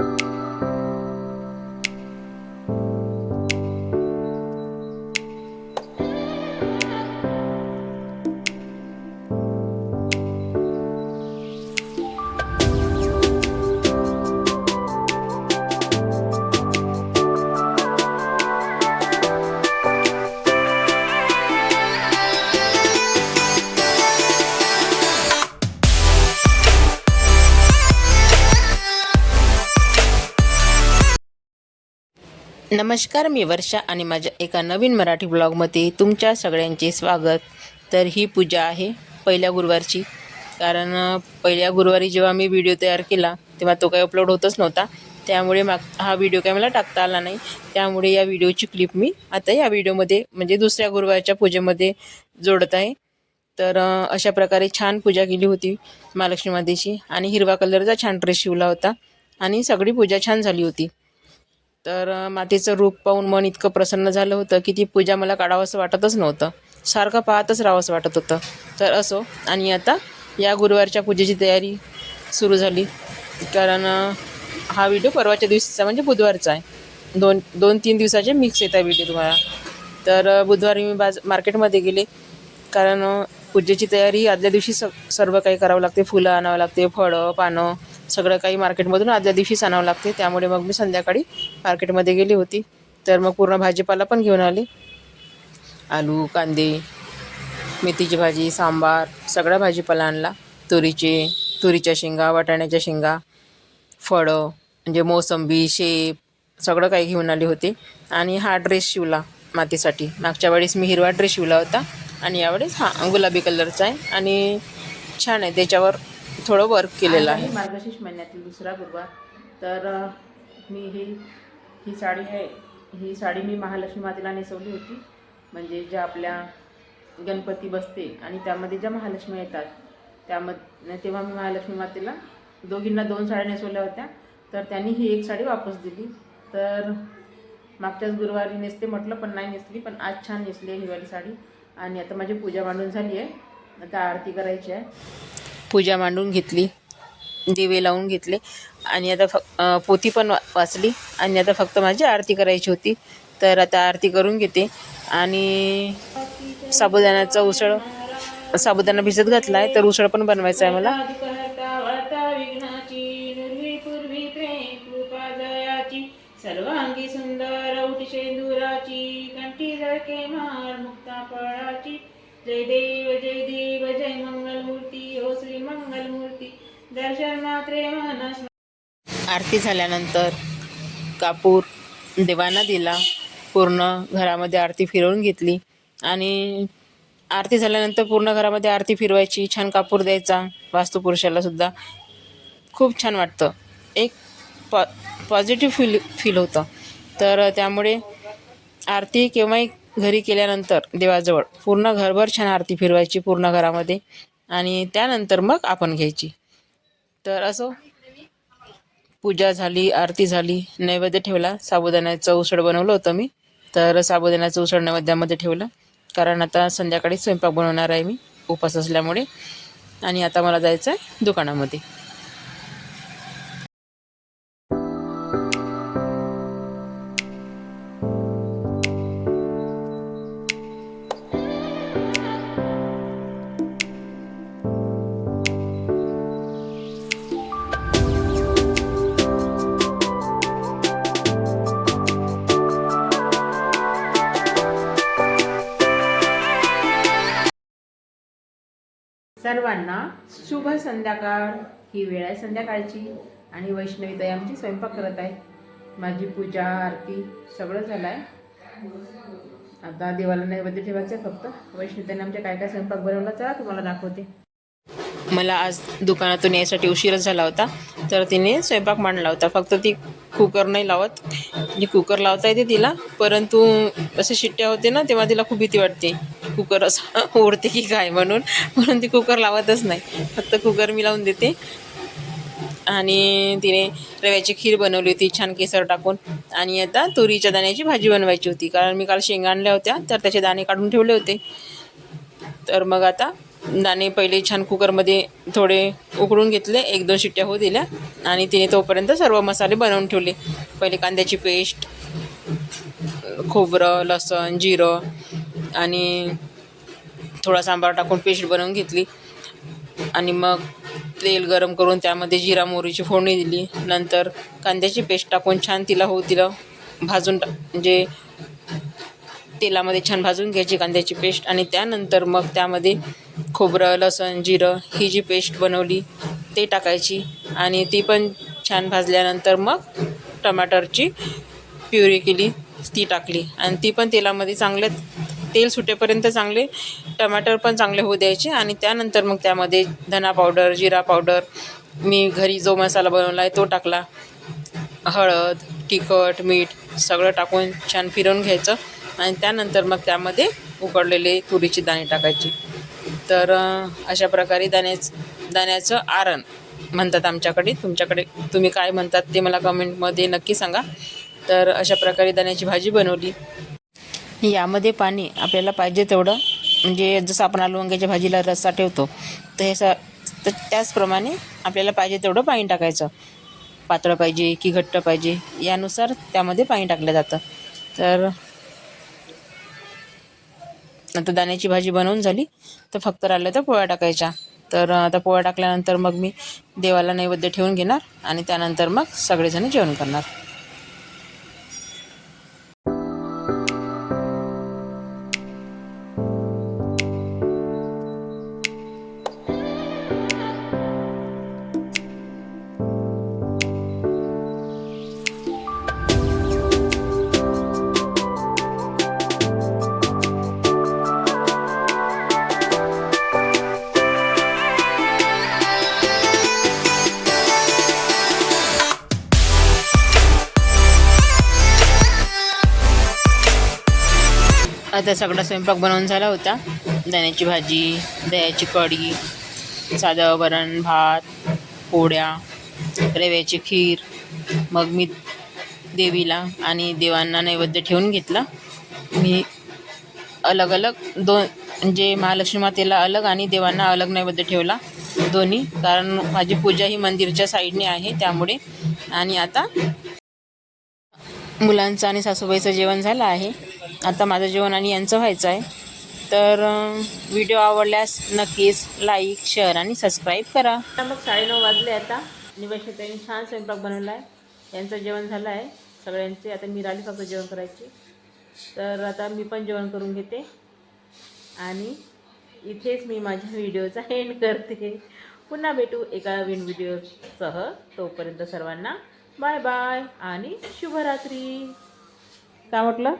you नमस्कार मी वर्षा आणि माझ्या एका नवीन मराठी ब्लॉगमध्ये तुमच्या सगळ्यांचे स्वागत. तर ही पूजा आहे पहिल्या गुरुवारची. कारण पहिल्या गुरुवारी जेव्हा मी व्हिडिओ तयार केला तेव्हा तो काही अपलोड होतच नव्हता. त्यामुळे माग हा व्हिडिओ काय मला टाकता आला नाही. त्यामुळे या व्हिडिओची क्लिप मी आता या व्हिडिओमध्ये म्हणजे दुसऱ्या गुरुवारच्या पूजेमध्ये जोडत आहे. तर अशा प्रकारे छान पूजा केली होती महालक्ष्मी मातेची. आणि हिरवा कलरचा छान ड्रेस शिवला होता. आणि सगळी पूजा छान झाली होती. तर मातीचं मातेचं रूप पाहून मन इतकं प्रसन्न झालं होतं की ती पूजा मला काढावंसं वाटतच नव्हतं. सारखं पाहतच राहावंसं वाटत होतं. तर असो आणि आता या गुरुवारच्या पूजेची तयारी सुरू झाली. कारण हा व्हिडिओ परवाच्या दिवशीचा म्हणजे बुधवारचा आहे. दोन दोन तीन दिवसाचे मिक्स येत आहे व्हिडिओ तुम्हाला. तर बुधवारी मी बाज मार्केटमध्ये गेले. कारण पूजेची तयारी आदल्या दिवशी स सर्व काही करावं लागते. फुलं आणावं लागते फळं पानं सगळं काही मार्केटमधून आदल्या दिवशीच आणावं लागते. त्यामुळे मग मी संध्याकाळी मार्केटमध्ये गेली होती. तर मग पूर्ण भाजीपाला पण घेऊन आले. आलू कांदे मेथीची भाजी सांबार सगळा भाजीपाला आणला. तुरीचे तुरीच्या शेंगा वाटाण्याच्या शेंगा फळं म्हणजे मोसंबी शेप सगळं काही घेऊन आले होते. आणि हा ड्रेस शिवला मातीसाठी. मागच्या वेळेस मी हिरवा ड्रेस शिवला होता. आणि यावेळेस हा गुलाबी कलरचा आहे. आणि छान आहे. त्याच्यावर थोडं वर्क केलेलं आहे. मार्गशीर्ष महिन्यातील दुसरा गुरुवार. तर मी ही ही साडी आहे. ही साडी मी महालक्ष्मी मातेला नेसवली होती. म्हणजे ज्या आपल्या गणपती बसते आणि त्यामध्ये ज्या महालक्ष्मी येतात त्यामध्ये तेव्हा मी महालक्ष्मी मातेला दोघींना दोन साड्या नेसवल्या होत्या. तर त्यांनी ही एक साडी वापस दिली. तर मागच्याच गुरुवारी नेसते म्हटलं पण नाही नेसली पण आज छान नेसली आहे ही वाली साडी. आणि आता माझी पूजा मांडून झाली आहे. आता आरती करायची आहे. पूजा मांडून घेतली दिवे लावून घेतले. आणि आता फक पोती पोथी पण वाचली. आणि आता फक्त माझी आरती करायची होती. तर आता आरती करून घेते. आणि साबुदाण्याचा उसळ साबुदाणा भिजत घातला आहे तर उसळ पण बनवायचा आहे मला. सर्वांगी सुंदर शेंदुराची कंठी जय देव जय देव जय मंगलमूर्ती हो श्री मंगलमूर्ती. दर्शन मात्रे मनस आरती झाल्यानंतर कापूर देवांना दिला पूर्ण घरामध्ये आरती फिरवून घेतली. आणि आरती झाल्यानंतर पूर्ण घरामध्ये आरती फिरवायची छान कापूर द्यायचा वास्तुपुरुषाला सुद्धा. खूप छान वाटतं. एक पॉ पॉझिटिव्ह फील फील होतं. तर त्यामुळे आरती केव्हाही घरी केल्यानंतर देवाजवळ पूर्ण घरभर छान आरती फिरवायची पूर्ण घरामध्ये आणि त्यानंतर मग आपण घ्यायची. तर असो. पूजा झाली आरती झाली नैवेद्य ठेवला साबुदाण्याचं उसळ बनवलं होतं मी. तर साबुदाण्याचं उसळ नैवेद्यामध्ये ठेवलं. कारण आता संध्याकाळी स्वयंपाक बनवणार आहे मी उपास असल्यामुळे. आणि आता मला जायचं आहे दुकानामध्ये. सर्वांना शुभ संध्याकाळ. ही वेळ आहे संध्याकाळची. आणि वैष्णवी ताई आमची स्वयंपाक करत आहे माझी पूजा आरती सगळं झालं आहे आता देवाला नैवेद्य ठेवायचं आहे फक्त. वैष्णवी ताईने आमच्या काय काय स्वयंपाक बनवला चला तुम्हाला दाखवते. मला आज दुकानातून यायसाठी उशीरच झाला होता तर तिने स्वयंपाक मांडला होता. फक्त ती कुकर नाही लावत. जी कुकर लावता येते तिला परंतु असे शिट्ट्या होते ना तेव्हा तिला खूप भीती वाटते. कुकर असं ओढते की काय म्हणून? म्हणून ती कुकर लावतच नाही. फक्त कुकर मी लावून देते. आणि तिने रव्याची खीर बनवली होती छान केसर टाकून. आणि आता तुरीच्या दाण्याची भाजी बनवायची होती. कारण मी काल शेंगा आणल्या होत्या तर त्याचे दाणे काढून ठेवले होते. तर मग आता दाणे पहिले छान कुकरमध्ये थोडे उकळून घेतले एक दोन शिट्ट्या होऊ दिल्या. आणि तिने तोपर्यंत सर्व मसाले बनवून ठेवले. पहिले कांद्याची पेस्ट खोबरं लसण जिरं आणि थोडा सांबार टाकून पेस्ट बनवून घेतली. आणि मग तेल गरम करून त्यामध्ये जिरा मोहरीची फोडणी दिली. नंतर कांद्याची पेस्ट टाकून छान तिला होऊ तिला भाजून टा म्हणजे तेलामध्ये छान भाजून घ्यायची कांद्याची पेस्ट. आणि त्यानंतर मग त्यामध्ये खोबरं लसण जिरं ही जी पेस्ट बनवली ते टाकायची. आणि ती पण छान भाजल्यानंतर मग टमाटरची प्युरी केली ती टाकली. आणि ती पण तेलामध्ये चांगल्यात तेल सुटेपर्यंत चांगले टमाटर पण चांगले होऊ द्यायचे आणि त्यानंतर मग त्यामध्ये धना पावडर जिरा पावडर मी घरी जो मसाला बनवला आहे तो टाकला. हळद तिखट मीठ सगळं टाकून छान फिरवून घ्यायचं आणि त्यानंतर मग त्यामध्ये उकडलेले तुरीची दाणे टाकायची. तर अशा प्रकारे दाण्याच दाण्याचं आरण म्हणतात आमच्याकडे. तुमच्याकडे तुम्ही काय म्हणतात ते मला कमेंटमध्ये नक्की सांगा. तर अशा प्रकारे दाण्याची भाजी बनवली. यामध्ये पाणी आपल्याला पाहिजे तेवढं. म्हणजे जसं आपण आलू वांग्याच्या भाजीला रस्सा ठेवतो तर हे स तर त्याचप्रमाणे आपल्याला पाहिजे तेवढं पाणी टाकायचं. पातळ पाहिजे की घट्ट पाहिजे यानुसार त्यामध्ये पाणी टाकलं जातं. तर आता दाण्याची भाजी बनवून झाली तर फक्त राहिलं तर पोळ्या टाकायच्या. तर आता पोळ्या टाकल्यानंतर मग मी देवाला नैवेद्य ठेवून घेणार आणि त्यानंतर मग सगळेजण जेवण करणार. आता सगळा स्वयंपाक बनवून झाला होता. दाण्याची भाजी दह्याची कढी साधं वरण भात पोळ्या रव्याची खीर. मग मी देवीला आणि देवांना नैवेद्य ठेवून घेतला. मी अलग अलग दोन म्हणजे महालक्ष्मी मातेला अलग आणि देवांना अलग नैवेद्य ठेवला दोन्ही. कारण माझी पूजा ही मंदिरच्या साईडने आहे त्यामुळे. आणि आता मुलांचं आणि सासूबाईचं जेवण झालं आहे. आता माझं जेवण आणि यांचं व्हायचं आहे. तर व्हिडिओ आवडल्यास नक्कीच लाईक शेअर आणि सबस्क्राईब करा. मग साडेनऊ वाजले आता. निवासितांनी छान स्वयंपाक बनवला आहे यांचं जेवण झालं आहे. सगळ्यांचे आता मी राहिली फक्त जेवण करायची. तर आता मी पण जेवण करून घेते. आणि इथेच मी माझ्या व्हिडिओचा एंड करते. पुन्हा भेटू एका नवीन व्हिडिओसह. तोपर्यंत सर्वांना बाय बाय आणि शुभरात्री. काय म्हटलं?